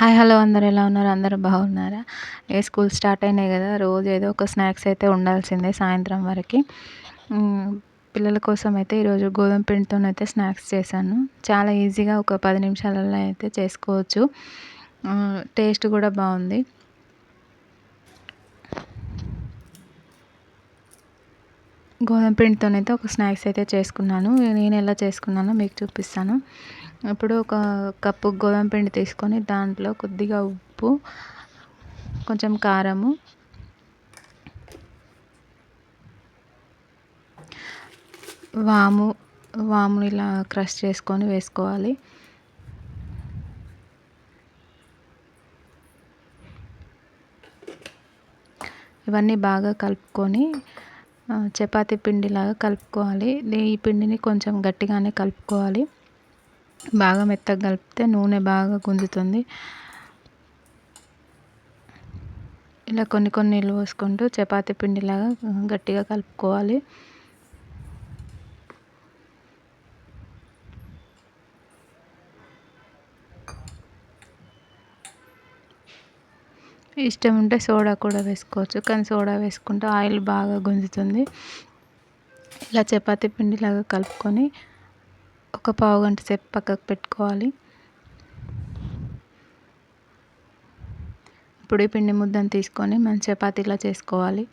Hi hello అందరు ఎలా ఉన్నారు? అందరూ బాగున్నారా? ఏ స్కూల్ స్టార్ట్ అయినాయి కదా రోజు ఏదో ఒక స్నాక్స్ అయితే ఉండాల్సిందే సాయంత్రం వరకు. పిల్లల కోసం అయితే ఈరోజు గోధుమ పిండితోనైతే స్నాక్స్ చేశాను. చాలా ఈజీగా ఒక పది నిమిషాలలో అయితే చేసుకోవచ్చు. టేస్ట్ కూడా బాగుంది. గోధుమ పిండితోనైతే ఒక స్నాక్స్ అయితే చేసుకున్నాను. నేను ఎలా చేసుకున్నానో మీకు చూపిస్తాను. ఇప్పుడు ఒక కప్పు గోధుమ పిండి తీసుకొని దాంట్లో కొద్దిగా ఉప్పు కొంచెం కారము వాము వాముని ఇలా క్రష్ చేసుకొని వేసుకోవాలి. ఇవన్నీ బాగా కలుపుకొని చపాతీ పిండిలాగా కలుపుకోవాలి. ఈ పిండిని కొంచెం గట్టిగానే కలుపుకోవాలి. బాగా మెత్తగా కలిపితే నూనె బాగా గుంజుతుంది. ఇలా కొన్ని కొన్ని నీళ్ళు పోసుకుంటూ చపాతీ పిండిలాగా గట్టిగా కలుపుకోవాలి. ఇష్టం ఉంటే సోడా కూడా వేసుకోవచ్చు. కానీ సోడా వేసుకుంటే ఆయిల్ బాగా గుంజుతుంది. ఇలా చపాతి పిండిలాగా కలుపుకొని ఒక పావు గంట సేపు పక్కకు పెట్టుకోవాలి. ఇప్పుడు ఈ పిండి ముద్దను తీసుకొని మనం చపాతీలా చేసుకోవాలి.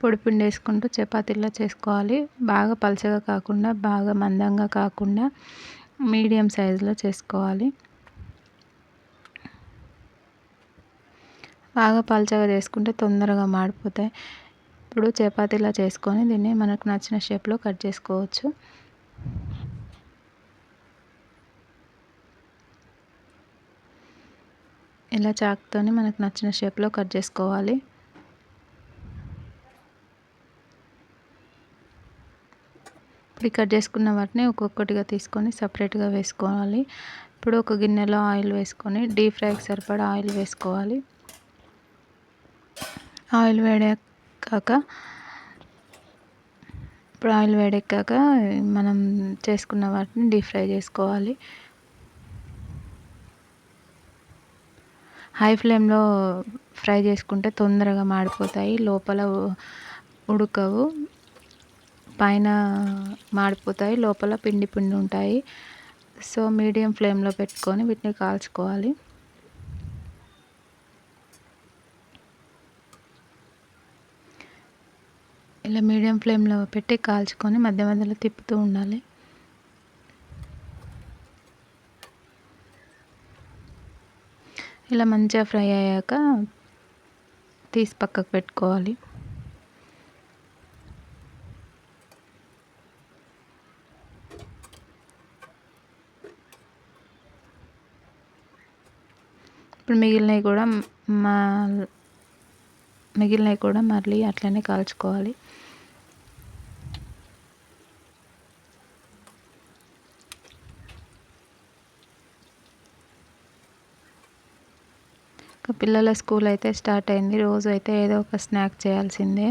పొడిపిండి వేసుకుంటూ చపాతీలా చేసుకోవాలి. బాగా పలచగా కాకుండా బాగా మందంగా కాకుండా మీడియం సైజులో చేసుకోవాలి. బాగా పలచగా చేసుకుంటే తొందరగా మాడిపోతాయి. ఇప్పుడు చపాతీలా చేసుకొని దీన్ని మనకు నచ్చిన షేప్లో కట్ చేసుకోవచ్చు. ఇలా చాక్తోని మనకు నచ్చిన షేప్లో కట్ చేసుకోవాలి. ఇప్పుడు కట్ చేసుకున్న వాటిని ఒక్కొక్కటిగా తీసుకొని సపరేట్గా వేసుకోవాలి. ఇప్పుడు ఒక గిన్నెలో ఆయిల్ వేసుకొని డీప్ ఫ్రైకి సరిపడా ఆయిల్ వేసుకోవాలి. ఆయిల్ వేడెక్కాక ఇప్పుడు ఆయిల్ వేడెక్కాక మనం చేసుకున్న వాటిని డీప్ ఫ్రై చేసుకోవాలి. హై ఫ్లేమ్లో ఫ్రై చేసుకుంటే తొందరగా మాడిపోతాయి లోపల ఉడకవు. పైన మాడిపోతాయి లోపల పిండి పిండి ఉంటాయి. సో మీడియం ఫ్లేమ్లో పెట్టుకొని వీటిని కాల్చుకోవాలి. ఇలా మీడియం ఫ్లేమ్లో పెట్టి కాల్చుకొని మధ్య మధ్యలో తిప్పుతూ ఉండాలి. ఇలా మంచిగా ఫ్రై అయ్యాక తీసి పక్కకు పెట్టుకోవాలి. ఇప్పుడు మిగిలినవి కూడా మా మిగిలినవి కూడా మళ్ళీ అట్లనే కాల్చుకోవాలి. పిల్లల స్కూల్ అయితే స్టార్ట్ అయింది. రోజు అయితే ఏదో ఒక స్నాక్ చేయాల్సిందే.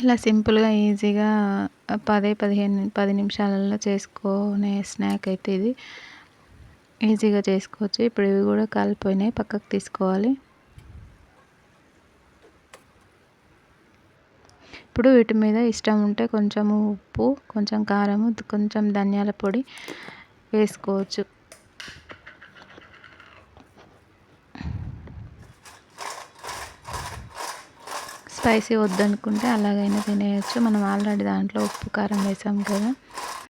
ఇలా సింపుల్గా ఈజీగా పదే పదిహేను పది నిమిషాలలో చేసుకునే స్నాక్ అయితే ఇది. ఈజీగా చేసుకోవచ్చు. ఇప్పుడు ఇవి కూడా కాలిపోయినాయి. పక్కకు తీసుకోవాలి. ఇప్పుడు వీటి మీద ఇష్టం ఉంటే కొంచెం ఉప్పు కొంచెం కారము కొంచెం ధనియాల పొడి వేసుకోవచ్చు. స్పైసీ వద్దనుకుంటే అలాగైనా తినేయచ్చు. మనం ఆల్రెడీ దాంట్లో ఉప్పు కారం వేసాం కదా.